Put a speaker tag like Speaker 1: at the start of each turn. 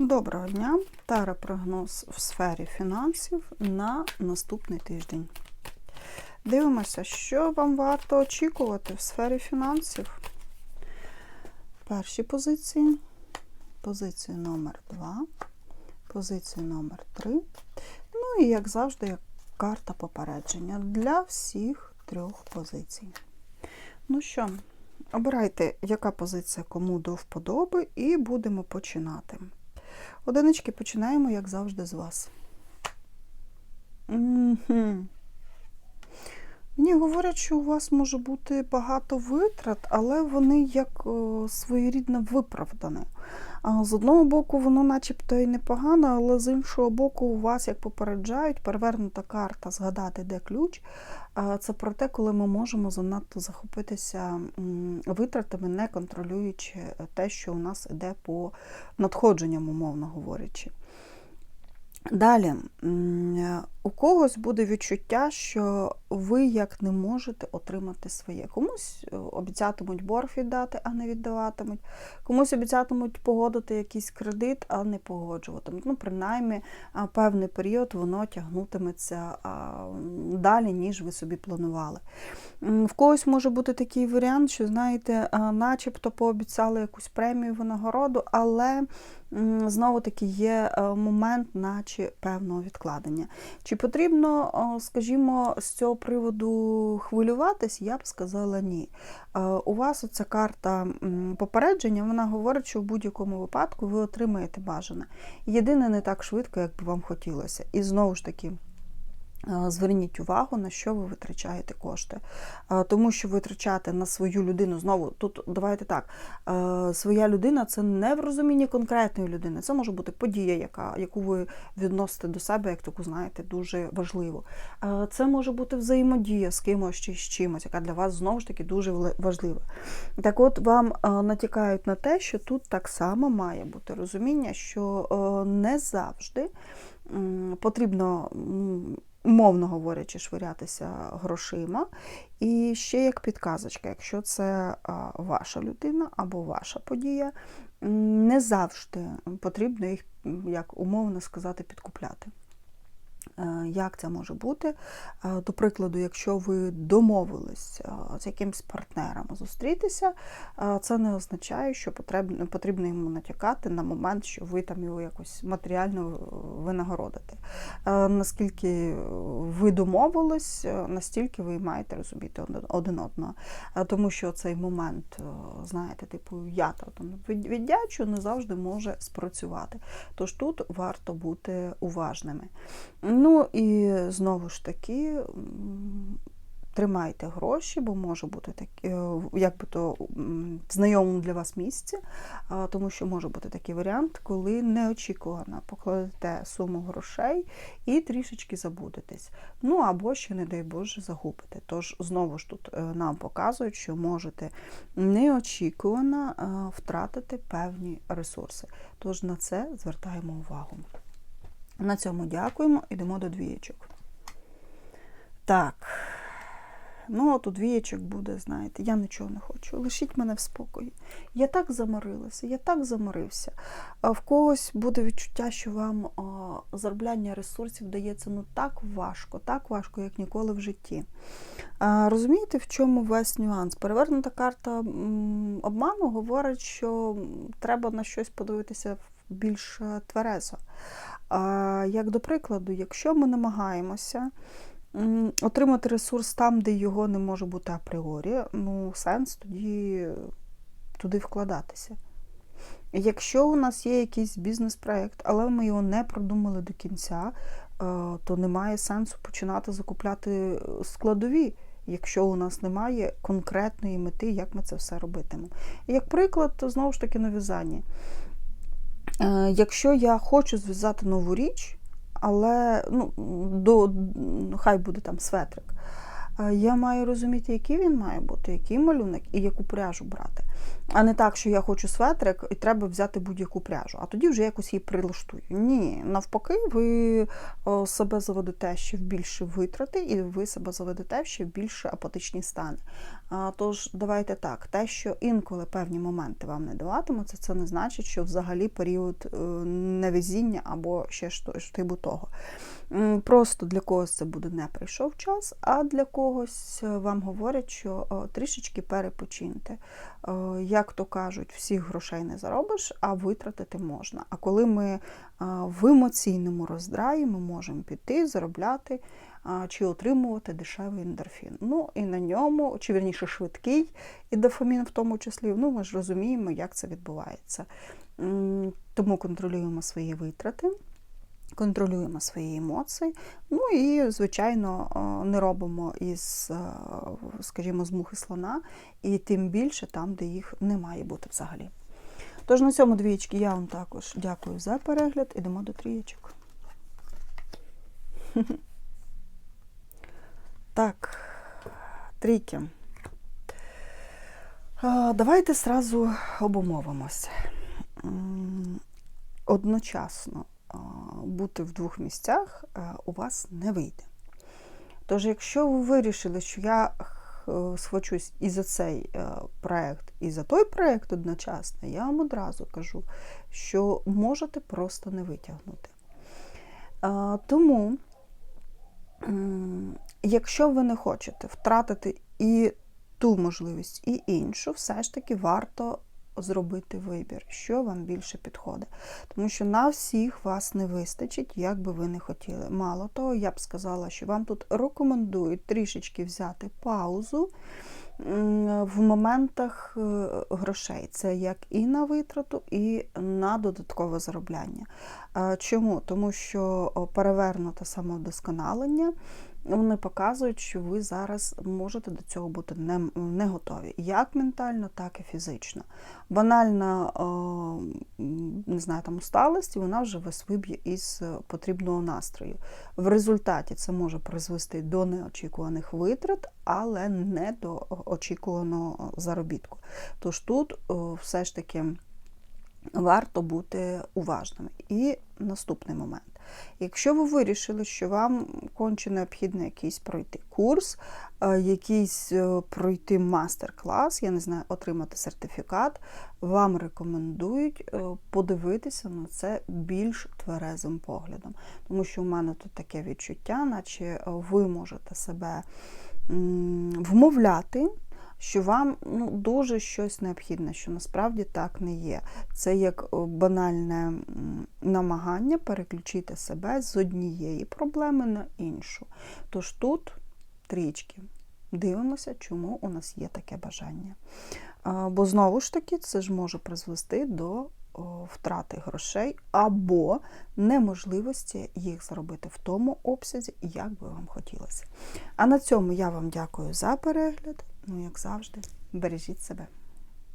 Speaker 1: Доброго дня! Таро-прогноз в сфері фінансів на наступний тиждень. Дивимося, що вам варто очікувати в сфері фінансів. Перші позиції, позиція номер 2, позиція номер 3. Ну і, як завжди, як карта попередження для всіх трьох позицій. Ну що, обирайте, яка позиція кому до вподоби, і будемо починати. Одинички починаємо, як завжди, з вас. Мені говорять, що у вас може бути багато витрат, але вони як о, своєрідно виправдані. З одного боку, воно начебто і непогано, але з іншого боку, у вас, як попереджають, перевернута карта згадати, де ключ. Це про те, коли ми можемо занадто захопитися витратами, не контролюючи те, що у нас іде по надходженням, умовно говорячи. Далі, у когось буде відчуття, що ви як не можете отримати своє. Комусь е, обіцятимуть борг віддати, а не віддаватимуть. Комусь обіцятимуть погодити якийсь кредит, а не погоджуватимуть. Ну, принаймні, певний період воно тягнутиметься далі, ніж ви собі планували. В когось може бути такий варіант, що, знаєте, начебто пообіцяли якусь премію винагороду, але знову таки є е, момент, наче певного відкладення. Чи потрібно, скажімо, з цього приводу хвилюватись? Я б сказала ні. Е, У вас оця карта попередження, вона говорить, що в будь-якому випадку ви отримаєте бажане. Єдине, не так швидко, як би вам хотілося. І знову ж таки. Е, Зверніть увагу, на що ви витрачаєте кошти. Е, Тому що витрачати на свою людину, знову, тут давайте так, е, своя людина це не в розумінні конкретної людини. Це може бути подія, яка, яку ви відносите до себе, як таку, знаєте, дуже важливу. Е, Це може бути взаємодія з кимось чи з чимось, яка для вас знову ж таки дуже важлива. Так от вам натякають на те, що тут так само має бути розуміння, що не завжди потрібно. Умовно говорячи, швирятися грошима. І ще як підказочка, якщо це ваша людина або ваша подія, не завжди потрібно їх, як умовно сказати, підкупляти. Е, Як це може бути? Е, До прикладу, якщо ви домовились е, з якимсь партнером зустрітися, це не означає, що потрібно, потрібно йому натякати на момент, що ви там його якось матеріально винагородите. Наскільки ви домовились, настільки ви маєте розуміти один- одного. Тому що цей момент, знаєте, типу, я там віддячу, не завжди може спрацювати. Тож тут варто бути уважними. Ну і знову ж таки. Тримайте гроші, бо може бути такі, як би то в знайомому для вас місці, тому що може бути такий варіант, коли неочікувано покладете суму грошей і трішечки забудетесь. Ну або ще, не дай Боже, загубите. Тож знову ж тут е, нам показують, що можете неочікувано е, втратити певні ресурси. Тож на це звертаємо увагу. На цьому дякуємо, йдемо до двієчок. Так. Ну, от у двієчок буде, знаєте, я нічого не хочу. Лишіть мене в спокої. Я так заморилася, я так заморився. В когось буде відчуття, що вам заробляння ресурсів дається ну так важко, так важко, як ніколи в житті. Розумієте, в чому весь нюанс? Перевернута карта обману говорить, що треба на щось подивитися більш е, тверезо. Як до прикладу, якщо ми намагаємося отримати ресурс там, де його не може бути апріорі, ну сенс тоді туди вкладатися. Якщо у нас є якийсь бізнес-проект, але ми його не продумали до кінця, е, то немає сенсу починати закупляти е, складові, якщо у нас немає конкретної мети, як ми це все робитимемо. Як приклад, то знову ж таки на в'язанні. Е, Якщо я хочу зв'язати нову річ, але ну, до, хай буде там светрик, е, я маю розуміти, який він має бути, який малюнок і яку пряжу брати. А не так, що я хочу светрик і треба взяти будь-яку пряжу, а тоді вже якось її прилаштую. Ні, навпаки, ви себе заведете ще в більше витрати, і ви себе заведете ще в більше апатичні стани. Тож, давайте так, те, що інколи певні моменти вам не даватимуться, це не значить, що взагалі період е, невезіння або ще щось типу того. Просто для когось це буде не прийшов час, а для когось е, вам говорять, що трішечки перепочиньте. Е, Як то кажуть, всіх грошей не заробиш, а витратити можна. А коли ми е, в емоційному роздраї, ми можемо піти, заробляти чи отримувати дешевий ендорфін. Ну і на ньому, чи вірніше швидкий і дофамін в тому числі, ну ми ж розуміємо, як це відбувається. Тому контролюємо свої витрати. Контролюємо свої емоції, ну і, звичайно, е, не робимо із, е, скажімо, з мухи слона, і тим більше там, де їх не має бути взагалі. Тож на цьому двієчки я вам також дякую за перегляд. Ідемо до трієчок. Так, трійки. Давайте зразу обумовимося. Одночасно бути в двох місцях у вас не вийде. Тож, якщо ви вирішили, що я х- схвачусь і за цей е, проект, і за той проект одночасно, я вам одразу кажу, що можете просто не витягнути. Тому, якщо ви не хочете втратити і ту можливість, і іншу, все ж таки варто зробити вибір, що вам більше підходить. Тому що на всіх вас не вистачить, як би ви не хотіли. Мало того, я б сказала, що вам тут рекомендують трішечки взяти паузу в моментах е, грошей. Це як і на витрату, і на додаткове заробляння. Е, Чому? Тому що перевернуте самовдосконалення. Вони показують, що ви зараз можете до цього бути не, не готові, як ментально, так і фізично. Банальна е, не знаю, там усталость, і вона вже вас виб'є із потрібного настрою. В результаті це може призвести до неочікуваних витрат, але не до очікуваного заробітку. Тож тут е, все ж таки варто бути уважними. І наступний момент. Якщо ви вирішили, що вам конче необхідно якийсь пройти курс, е, якийсь е, пройти мастер-клас, я не знаю, отримати сертифікат, вам рекомендують е, подивитися на це більш тверезим поглядом. Тому що в мене тут таке відчуття, наче ви можете себе вмовляти. Що вам ну, дуже щось необхідне, що насправді так не є. Це як е, банальне намагання переключити себе з однієї проблеми на іншу. Тож тут трічки. Дивимося, чому у нас є таке бажання. Бо знову ж таки, це ж може призвести до втрати грошей або неможливості їх заробити в тому обсязі, як би вам хотілося. А на цьому я вам дякую за перегляд. Ну, як завжди, бережіть себе.